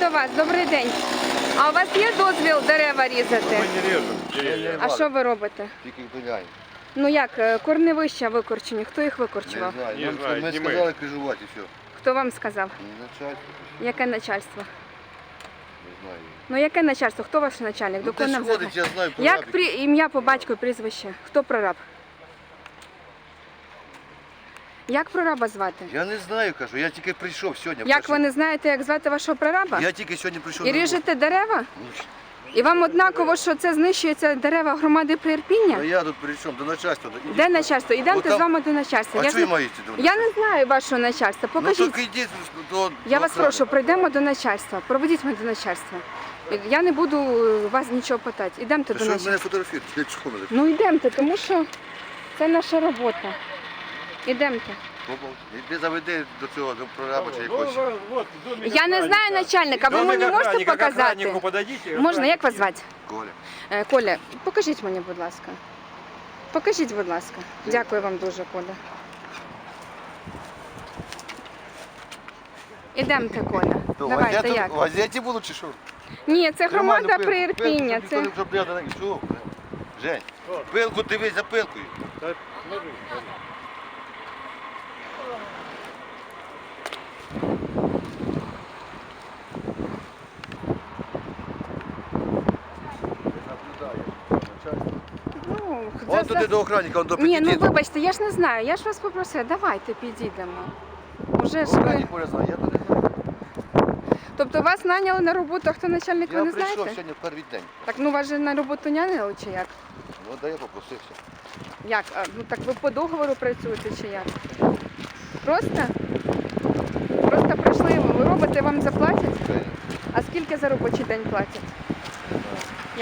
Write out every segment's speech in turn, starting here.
до вас. Добрий день. А у вас є дозвіл дерева різати? Мы не режем. А що ви робите? Тільки пиляємо. Ну як, е, корневища викорчені, хто їх Не викорчував? знаю. Не знаю, Ми не ми. сказали крижувати і все. Хто вам сказав? Начальство, Яке начальство? не знаю. Ну яке начальство? Хто ваш начальник? Ну До кого ти нам ходить, я знаю про Як при ім'я по батьку прізвище? Хто прораб? Як прораба звати? Я не знаю, кажу, я тільки прийшов сьогодні. Як ви не знаєте, як звати вашого прораба? Я тільки сьогодні прийшов. І на ріжете дерева? Ну, І вам однаково, що це знищується дерева громади А Приірпіння? я тут прийшов до начальства. Ідіть. Де начальство? Ідемте з вами до начальства. А Я, я не- маю до я не знаю вашого начальства. Ну Покажіть. так йдіть до Я до вас охрани. прошу, прийдемо до начальства. Проведіть мене до начальства. Я не буду е, вас нічого питати. Ідемте Та до що ви начальства. мене фотографуєте? Для чого ви? Ну йдемте, тому що це наша робота. Ідемте. Іди заведи до цього, до прораба якогось. Вот, вот, домик Я не знаю начальника, ви мені можете показати? Можна, як вас звати? Коля. Е, Коля, покажіть мені, будь ласка. Покажіть, будь ласка. Дякую вам дуже, Коля. Ідемте, Коля. Давайте газету- як? В газеті було чи що? Ні, це громада Нормально, пилку- Приірпіння. пилку Це... не запрятав, так, що? Жень, пилку дивись за пилкою. Ну, Он за- туди за- до охранника, он до Ні, ну вибачте, я ж не знаю. Я ж вас попросила, давайте підійдемо. Уже ж ви... Охранник може знає, я туди. Тобто вас наняли на роботу, а хто начальник, ви Я не прийшов знаєте? сьогодні в перший день. Так ну вас же на роботу наняли чи як? Ну, да я попросився. Як? А, Ну так ви по договору працюєте чи як? Просто? Просто прийшли, ви робите, вам заплатять? Це, А скільки за робочий день платять?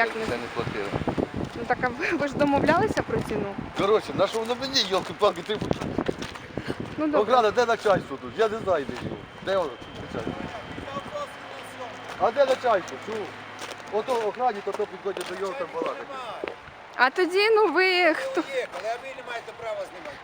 Як не- це не платили. Ну так а ви, ви ж домовлялися про ціну? Коротше, на що воно мені, йолки-палки, ти Ну добре. Охрана, де начальство тут? Я не знаю, де його. Де воно начальство? А де начальство? Чу? Ото охранник, ото підходять до його там балакати. А тоді, ну ви хто? Приїхали, а ви не маєте права знімати.